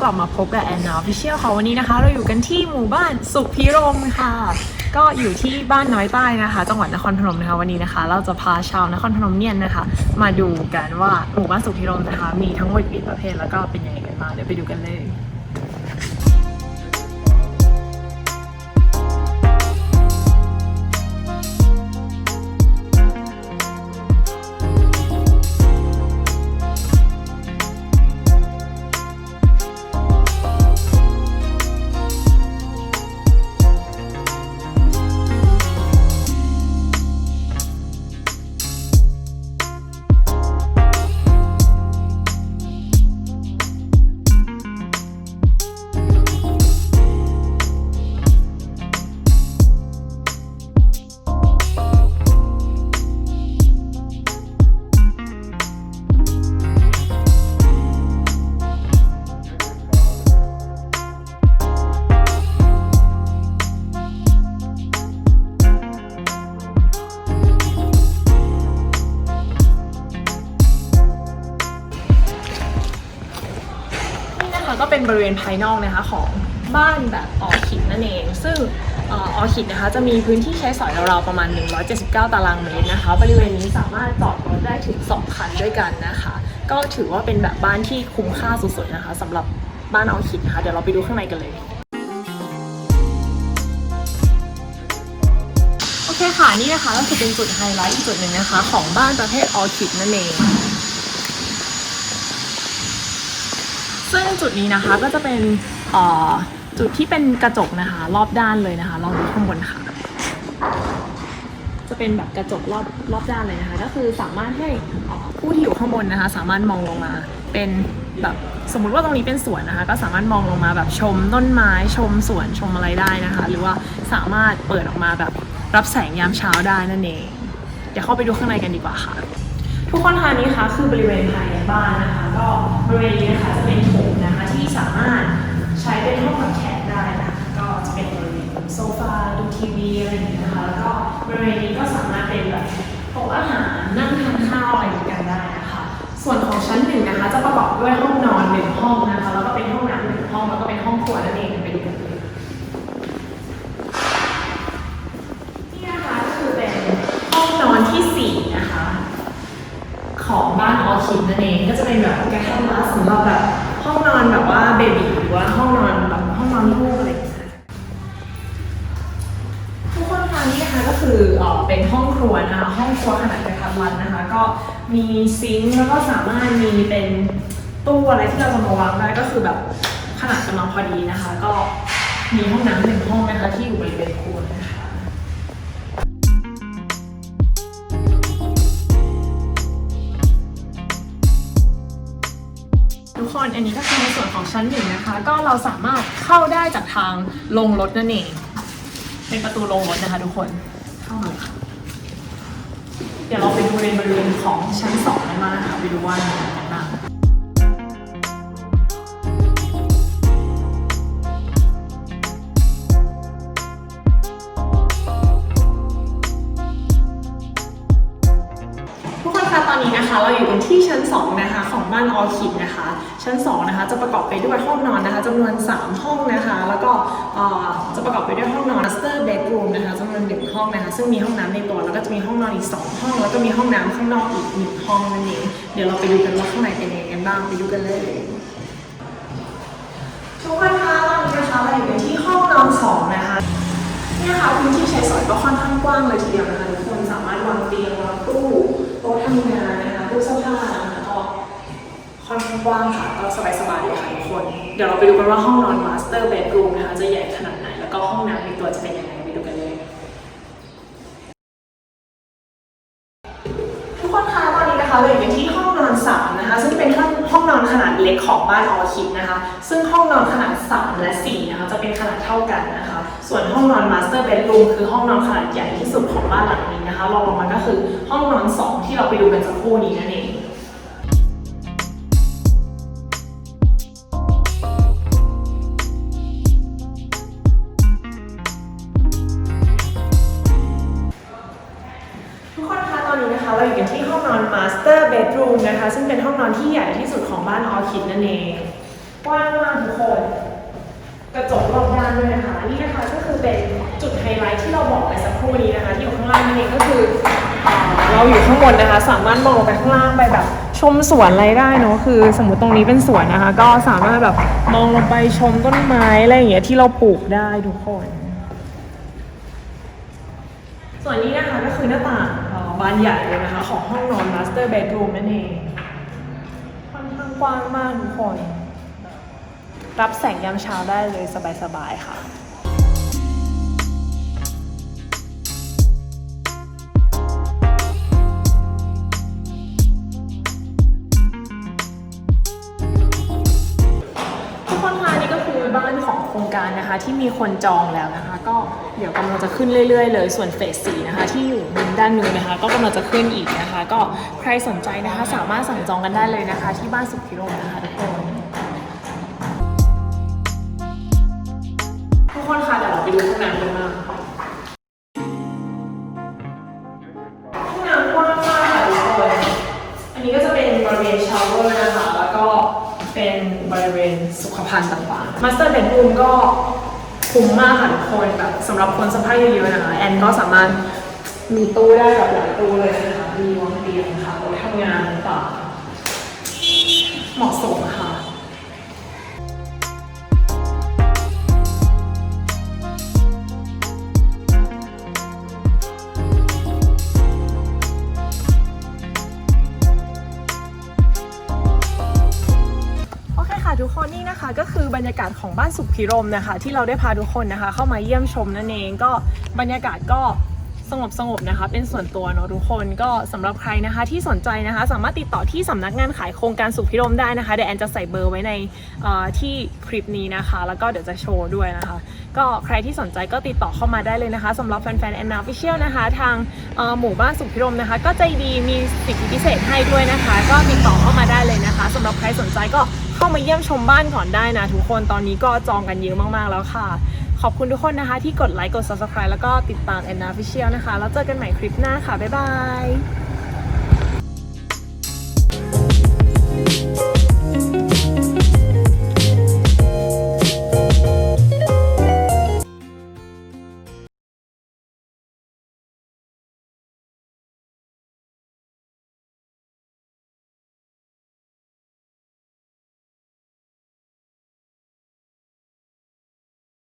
กลับมาพบกับแอนนาพิเชียลค่ะวันนี้นะคะ เราอยู่กันที่หมู่บ้านสุขพิรมค่ะ ก็อยู่ที่บ้านน้อยใต้นะคะ จังหวัดนครพนมนะคะวันนี้นะคะ เราจะพาชาวนครพนมเนี่ยนะคะ มาดูกันว่าหมู่บ้านสุขพิรมนะคะ มีทั้งหมดกี่ประเภทแล้วก็เป็นยังไงกันบ้างเดี๋ยวไปดูกันเลย เป็นบริเวณภายนอกนะคะของบ้านแบบออคิดนั่นเอง ซึ่งอออคิดนะคะจะมีพื้นที่ใช้สอยราวๆประมาณ 179 ตารางเมตรนะคะ บริเวณนี้สามารถจอดรถได้ถึง 2 คันด้วยกันนะคะ ก็ถือว่าเป็นแบบบ้านที่คุ้มค่าสุดๆนะคะสำหรับบ้านออคิดนะคะ เดี๋ยวเราไปดูข้างในกันเลยโอเคค่ะนี่นะคะก็คือเป็นจุดไฮไลท์อีกจุดหนึ่งนะคะ ของบ้านประเภทออคิดนั่นเอง ซึ่งจุดนี้นะคะก็จะเป็นจุดที่เป็นกระจกนะคะ รอบด้านเลยนะคะ ลองดูข้างบนค่ะ จะเป็นแบบกระจกรอบรอบด้านเลยนะคะ ก็คือสามารถให้ผู้ที่อยู่ข้างบนนะคะ สามารถมองลงมาเป็นแบบสมมุติว่าตรงนี้เป็นสวนนะคะ ก็สามารถมองลงมาแบบชมต้นไม้ชมสวนชมอะไรได้นะคะ หรือว่าสามารถเปิดออกมาแบบรับแสงยามเช้าได้นั่นเอง เดี๋ยวเข้าไปดูข้างในกันดีกว่าค่ะ ทุกคนคะนี่คะคือบริเวณภายในบ้านนะคะ ก็บริเวณนี้นะคะจะเป็นโถงนะคะที่สามารถใช้เป็นห้องรับแขกได้นะคะก็จะเป็นบริเวณโซฟาดูทีวีอะไรอย่างเงี้ยนะคะแล้วก็บริเวณนี้ก็สามารถเป็นแบบโต๊ะอาหารนั่งทานข้าวอะไรอย่างเงี้ยกันได้นะคะ ส่วนของชั้นหนึ่งนะคะ จะประกอบด้วยห้องนอนหนึ่งห้องนะคะแล้วก็เป็นห้องน้ำหนึ่งห้องแล้วก็เป็นห้องครัวนั่นเองไปดูกัน นั่นเองก็จะเป็นแบบแกทัลลัสสำหรับแบบห้องนอนแบบว่าเบบีหรือว่าห้องนอนแบบห้องนอนลูกอะไรอย่างเงี้ยทุกคนคะนี่นะคะก็คือเออเป็นห้องครัวนะคะห้องครัวขนาดกระทัดรัดนะคะ ก็มีซิงค์แล้วก็สามารถมีเป็นตู้อะไรที่เราจะมาวางได้ก็คือแบบขนาดกำลังพอดีนะคะ ก็มีห้องน้ำหนึ่งห้องนะคะที่อยู่บริเวณครัวนะคะ ทุกคนอันนี้ก็คือในส่วนของชั้นหนึ่งนะคะ ก็เราสามารถเข้าได้จากทางลงรถนั่นเอง เป็นประตูลงรถนะคะทุกคนเข้าเลยค่ะเดี๋ยวเราไปดูในบริเวณของชั้นสองกันมางนะคะไปดูว่ามีอะไรกันบ้าง นะคะ ชั้น2นะคะจะประกอบไปด้วยห้องนอนนะคะจำนวน 3 ห้องนะคะ แล้วก็จะประกอบไปด้วยห้องนอน master bedroom นะคะจำนวนหนึ่งห้องนะคะ ซึ่งมีห้องน้ำในตัวแล้วก็จะมีห้องนอนอีก 2 ห้อง แล้วก็มีห้องน้ำข้างนอกอีกหนึ่งห้องนั่นเองเดี๋ยวเราไปดูกันว่าข้างในเป็นยังไงกันบ้างไปดูกันเลยทุกคนคะตอนนี้นะคะเราอยู่กันที่ห้องนอนสองนะคะเนี่ยค่ะพื้นที่ใช้สอยก็ค่อนข้างกว้างเลยทีเดียวนะคะทุกคนสามารถวางเตียงวางตู้โต๊ะทำงานนะคะตู้เสื้อผ้านะคะก็ ค่อนข้างกว้างค่ะก็สบายๆเลยค่ะทุกคน เดี๋ยวเราไปดูกันว่าห้องนอน master bedroom นะคะจะใหญ่ขนาดไหน แล้วก็ห้องน้ำในตัวจะเป็นยังไงไปดูกันเลย ทุกคนคะตอนนี้นะคะเราอยู่กันที่ห้องนอน3นะคะซึ่งเป็นห้องห้องนอนขนาดเล็กของบ้านออคิดนะคะ ซึ่งห้องนอนขนาด 3 และ4นะคะจะเป็นขนาดเท่ากันนะคะ ส่วนห้องนอนมาสเตอร์เบดรูมคือห้องนอนขนาดใหญ่ที่สุดของบ้านหลังนี้นะคะรองลงมาก็คือห้องนอน 2 ที่เราไปดูกันสักครู่นี้นั่นเอง นะคะ ซึ่งเป็นห้องนอนที่ใหญ่ที่สุดของบ้านออคิดนั่นเองกว้างมากทุกคน กระจกรอบด้านด้วยนะคะ นี่นะคะก็คือเป็นจุดไฮไลท์ที่เราบอกไปสักครู่นี้นะคะ ที่อยู่ข้างล่างนี่เองก็คือเราอยู่ข้างบนนะคะ สามารถมองลงไปข้างล่างไปแบบ ชมสวนอะไรได้เนอะคือ สมมติตรงนี้เป็นสวนนะคะ ก็สามารถแบบมองลงไปชมต้นไม้อะไรอย่างเงี้ยที่เราปลูกได้ทุกคน ส่วนนี้นะคะก็คือหน้าต่างบานใหญ่เลยนะคะ ของห้องนอน master bedroom นั่นเอง กว้างมากทุกคน รับแสงยามเช้าได้เลยสบายๆค่ะ บ้านของโครงการนะคะที่มีคนจองแล้วนะคะ ก็เดี๋ยวกำลังจะขึ้นเรื่อยๆ เลยส่วนเฟสสีนะคะที่อยู่มุมด้านนู้นนะคะ ก็กำลังจะขึ้นอีกนะคะ ก็ใครสนใจนะคะ สามารถสั่งจองกันได้เลยนะคะ ที่บ้านสุขพิรมนะคะทุกคน มาสเตอร์เบดรูมก็คุ้มมากค่ะทุกคนแบบสำหรับคนสภาพเยอะๆนะคะแอนก็สามารถมีตู้ได้แบบหลายตู้เลยนะคะมีวางเตียงค่ะโต๊ะทำงานต่างเหมาะสมค่ะากาศของบ้านสุขพิรมนะคะ ที่เราได้พาทุกคนนะคะ เข้ามาเยี่ยมชมนั่นเองก็บรรยากาศก็สงบสงบๆนะคะ เป็นส่วนตัวเนาะทุกคนก็สำหรับใครนะคะที่สนใจนะคะ สามารถติดต่อที่สำนักงานขายโครงการสุขพิรมได้นะคะเดี๋ยวแอนจะใส่เบอร์ไว้ในที่คลิปนี้นะคะ แล้วก็เดี๋ยวจะโชว์ด้วยนะคะ ก็ใครที่สนใจก็ติดต่อเข้ามาได้เลยนะคะสำหรับแฟนๆแอนนาฟิเชียลนะคะ ทางหมู่บ้านสุขพิรมนะคะ ก็ใจดีมีสิทธิพิเศษให้ด้วยนะคะ ก็ติดต่อเข้ามาได้เลยนะคะสำหรับใครสนใจก็ เข้ามาเยี่ยมชมบ้านก่อนได้นะทุกคนตอนนี้ก็จองกันเยอะมากๆแล้วค่ะ ขอบคุณทุกคนนะคะที่กดไลค์กด subscribe แล้วก็ติดตามแอนนาฟิเชียลนะคะ แล้วเจอกันใหม่คลิปหน้าค่ะ บ๊ายบาย